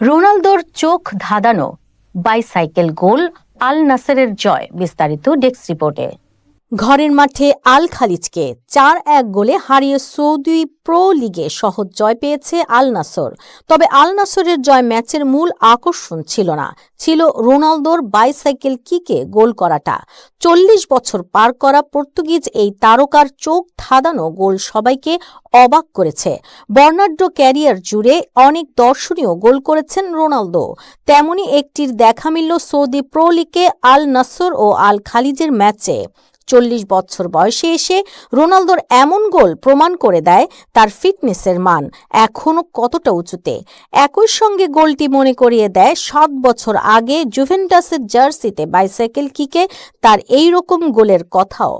রোনালদোর চোখ ধাঁধানো বাইসাইকেল গোল আল নাসেরের জয় বিস্তারিত ডেস্ক রিপোর্টে। ঘরের মাঠে আল খালিজকে চার এক গোলে হারিয়ে সৌদি প্রো লিগে সহজ জয় পেয়েছে আল নাসর। তবে আল নাসরের জয় ম্যাচের মূল আকর্ষণ ছিল না, ছিল রোনালদোর বাইসাইকেল কিকে গোল করাটা। চল্লিশ বছর পার করা পর্তুগিজ এই তারকার চোখ ধাঁধানো গোল সবাইকে অবাক করেছে। বর্ণাঢ্য ক্যারিয়ার জুড়ে অনেক দর্শনীয় গোল করেছেন রোনালদো। তেমনি একটির দেখা মিলল সৌদি প্রো লিগে আল নাসর ও আল খালিজের ম্যাচে। চল্লিশ বছর বয়সে এসে রোনালদোর এমন গোল প্রমাণ করে দেয় তার ফিটনেসের মান, এখনও কতটা উঁচুতে। একই সঙ্গে গোলটি মনে করিয়ে দেয়, সাত বছর আগে জুভেন্টাসের জার্সিতে বাইসাইকেল কিকে তার এই রকম গোলের কথাও।